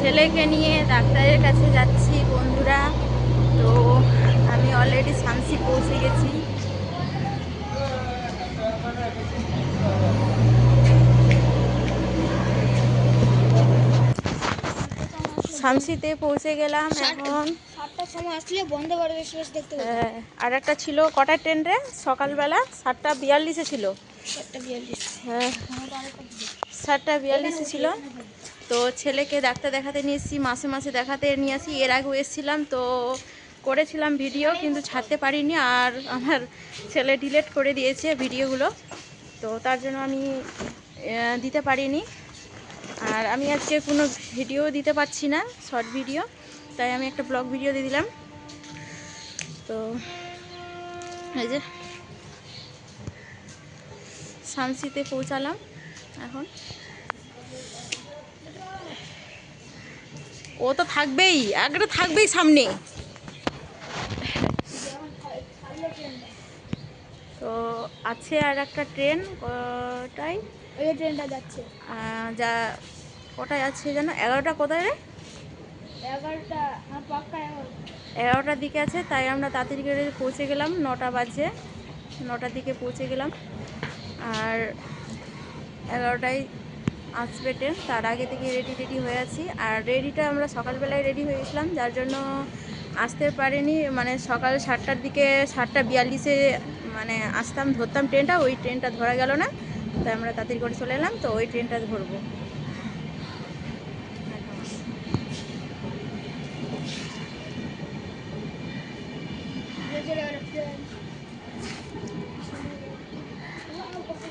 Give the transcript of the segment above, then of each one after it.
ছেলেকে নিয়ে ডাক্তারের কাছে যাচ্ছি বন্ধুরা। তো আমি অলরেডি শান্সি পৌঁছে গেছি। শামসিতে পৌঁছে গেলাম এখন। সাতটার সময় আসলে বন্ধ করে এক্সপ্রেস দেখতে হ্যাঁ, আর একটা ছিল কটার ট্রেন রে? সকালবেলা সাতটা বিয়াল্লিশে ছিল। সাতটা বিয়াল্লিশ। হ্যাঁ সাতটা বিয়াল্লিশে ছিল। তো ছেলেকে ডাক্তার দেখাতে নিয়ে এসেছি, মাসে মাসে দেখাতে নিয়ে আসি। এর আগেও এসেছিলাম তো করেছিলাম ভিডিও কিন্তু ছাড়তে পারিনি আর আমার ছেলে ডিলিট করে দিয়েছে ভিডিওগুলো তো তার জন্য আমি দিতে পারিনি। আর আমি আজকে কোনো ভিডিও দিতে পারছি না শর্ট ভিডিও তাই আমি একটা ব্লগ ভিডিও দিয়ে দিলাম। তো এই যে শামসিতে পৌঁছালাম এখন। ও তো থাকবেই একটা থাকবেই সামনে। তো আছে আর একটা ট্রেন কটায়? ওই যে ট্রেনটা যাচ্ছে। যা কটায় আছে জানো? এগারোটা কোথায় রে? এগারোটা এগারোটা। এগারোটার দিকে আছে তাই আমরা তাড়াতাড়ি করে পৌঁছে গেলাম নটা বাজে। নটার দিকে পৌঁছে গেলাম। আর এগারোটায় আসবে ট্রেন তার আগে থেকে রেডি রেডি হয়ে আছি। আর রেডিটা আমরা সকালবেলায় রেডি হয়ে গেছিলাম, যার জন্য আসতে পারিনি। মানে সকাল সাতটার দিকে, সাতটা বিয়াল্লিশে মানে আসতাম, ধরতাম ট্রেনটা, ওই ট্রেনটা ধরা গেল না। তাই আমরা তাড়াতাড়ি করে চলে এলাম, তো ওই ট্রেনটা ধরবো।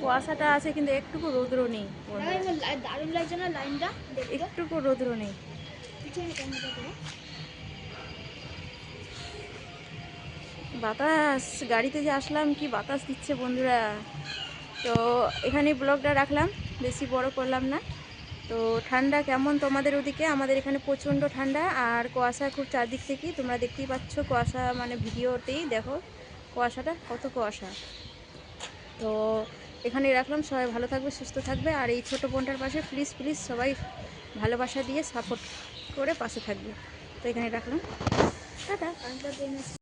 কুয়াশাটা আছে কিন্তু একটুকু রৌদ্র নেই। দারুণ লাগছে না লাইনটা? একটুকু রৌদ্র নেই। বাতাস গাড়িতে যে আসলাম কি বাতাস দিচ্ছে বন্ধুরা। তো এখানে ব্লগটা রাখলাম বেশি বড় করলাম না। তো ঠান্ডা কেমন তোমাদের ওদিকে? আমাদের এখানে প্রচণ্ড ঠান্ডা আর কুয়াশা খুব চারদিক থেকেই তোমরা দেখতেই পাচ্ছ কুয়াশা মানে ভিডিওতেই দেখো কুয়াশাটা কত কুয়াশা। তো এখানে রাখলাম। সবাই ভালো থাকবে, সুস্থ থাকবে। আর এই ছোটো বোনটার পাশে প্লিজ প্লিজ সবাই ভালোবাসা দিয়ে সাপোর্ট করে পাশে থাকবে। তো এখানে রাখলাম। ট্রেন